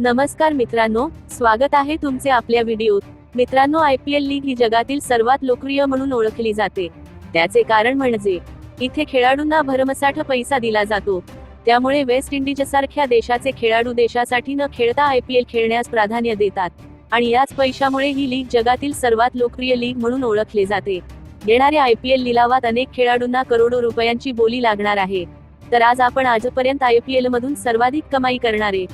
नमस्कार मित्रांनो स्वागत आहे तुमचे आपल्या व्हिडिओत. मित्रांनो आय पी एल लीग ही जगातील सर्वात लोकप्रिय म्हणून ओळखली जाते. त्याचे कारण म्हणजे इथे खेळाडूंना भरमसाठ पैसा दिला जातो. त्यामुळे वेस्ट इंडिजसारख्या देशाचे खेळाडू देशासाठी न खेळता आय पी एल खेळण्यास प्राधान्य देतात. आणि याच पैशामुळे ही लीग जगातील सर्वात लोकप्रिय लीग म्हणून ओळखले जाते. येणाऱ्या आय पी एल लिलावात अनेक खेळाडूंना करोडो रुपयांची बोली लागणार आहे. तर आज आपण आजपर्यंत आय पी एल मधून सर्वाधिक कमाई करणारे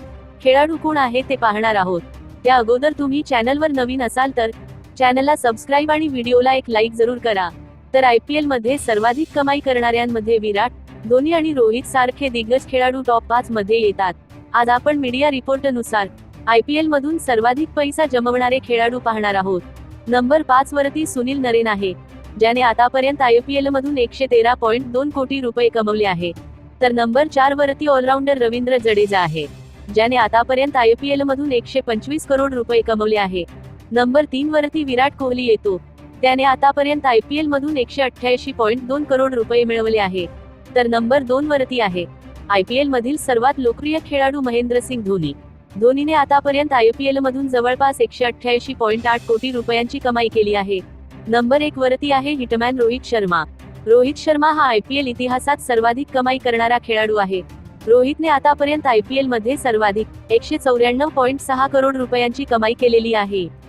खेळाडू कोण आहे ते पाहणार आहोत. त्या अगोदर तुम्ही चॅनलवर नवीन असाल तर चॅनलला सबस्क्राईब आणि व्हिडिओला एक लाईक जरूर करा. तर आय पी मध्ये सर्वाधिक कमाई करणाऱ्यांमध्ये विराट धोनी आणि रोहित सारखे दिग्गज खेळाडू टॉप पाच मध्ये येतात. आज आपण मीडिया रिपोर्टनुसार आय पी मधून सर्वाधिक पैसा जमवणारे खेळाडू पाहणार आहोत. नंबर पाच वरती सुनील नरेन आहे ज्याने आतापर्यंत आय पी मधून एकशे तेरा पॉईंट दोन कोटी रुपये कमवले आहे. तर नंबर चार वरती ऑलराऊंडर रवींद्र जडेजा आहे. ज्याने आतापर्यंत आय पी एल मधून एकशे पंचवीस करोड रुपये कमवले आहे. नंबर तीन वरती विराट कोहली येतो. त्याने आतापर्यंत आय पी एल मधून एकशे अठ्ठ्याऐंशी पॉईंट दोन करोड रुपये मिळवले आहे. तर नंबर दोन वरती आहे. आय पी एल मधील सर्वात लोकप्रिय खेळाडू महेंद्रसिंग धोनी. धोनीने आतापर्यंत आय पी एल मधून जवळपास एकशे अठ्ठ्याऐंशी पॉईंट आठ कोटी रुपयांची कमाई केली आहे. नंबर एक वरती आहे हिटमॅन रोहित शर्मा. रोहित शर्मा हा आय पी एल इतिहासात सर्वाधिक कमाई करणारा खेळाडू आहे. रोहितने आतापर्यंत आयपीएलमध्ये मध्ये सर्वाधिक एकशे चौऱ्याण्णव पॉईंट सहा करोड रुपयांची कमाई केलेली आहे.